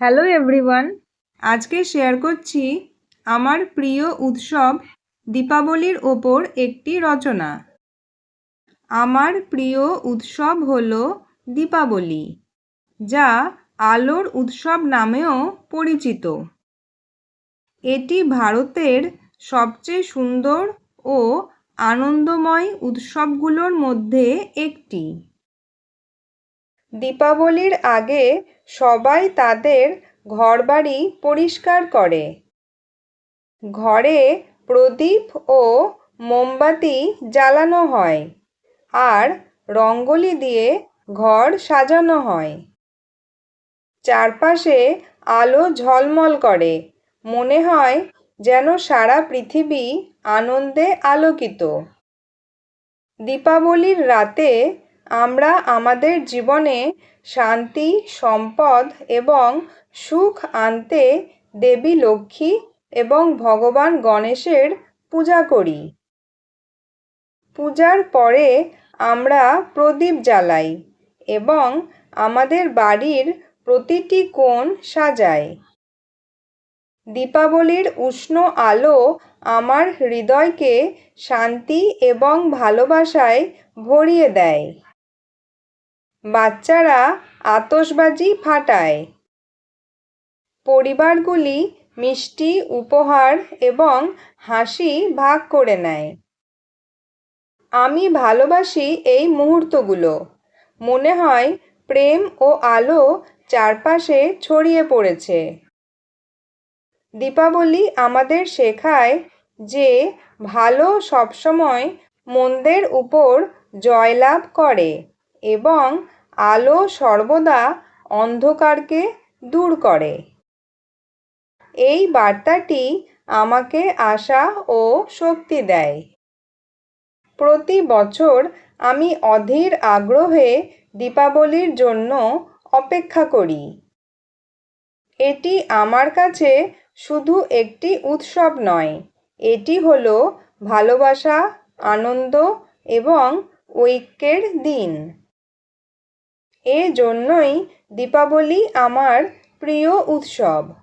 Hello everyone, আজকে share করছি আমার প্রিয় উৎসব দীপাবলির ওপর একটি রচনা। আমার প্রিয় উৎসব হলো দীপাবলি, যা আলোর উৎসব নামেও পরিচিত। এটি ভারতের সবচেয়ে সুন্দর ও আনন্দময় উৎসবগুলোর মধ্যে একটি। দীপাবলির আগে সবাই তাদের ঘরবাড়ি পরিষ্কার করে। ঘরে প্রদীপ ও মোমবাতি জ্বালানো হয় আর রঙ্গোলি দিয়ে ঘর সাজানো হয়। চারপাশে আলো ঝলমল করে। মনে হয় যেন সারা পৃথিবী আনন্দে আলোকিত। দীপাবলির রাতে আমরা আমাদের জীবনে শান্তি, সম্পদ এবং সুখ আনতে দেবী, লক্ষ্মী এবং ভগবান গণেশের পূজা করি। পূজার পরে আমরা প্রদীপ জ্বালাই এবং আমাদের বাড়ির প্রতিটি কোণ সাজাই। দীপাবলির উষ্ণ আলো আমার হৃদয়কে শান্তি এবং ভালোবাসায় ভরিয়ে দেয়। বাচ্চারা আতসবাজি ফাটায়। পরিবারগুলি মিষ্টি উপহার এবং হাসি ভাগ করে নেয়। আমি ভালোবাসি এই মুহূর্তগুলো। মনে হয় প্রেম ও আলো চারপাশে ছড়িয়ে পড়েছে। দীপাবলি আমাদের শেখায় যে ভালো সবসময় মন্দের উপর জয়লাভ করে। এবং আলো সর্বদা অন্ধকারকে দূর করে। এই বার্তাটি আমাকে আশা ও শক্তি দেয়। প্রতি বছর আমি অধীর আগ্রহে দীপাবলির জন্য অপেক্ষা করি। এটি আমার কাছে শুধু একটি উৎসব নয়, এটি হলো ভালোবাসা, আনন্দ এবং ঐক্যের দিন। এজন্যই দীপাবলি আমার প্রিয় উৎসব।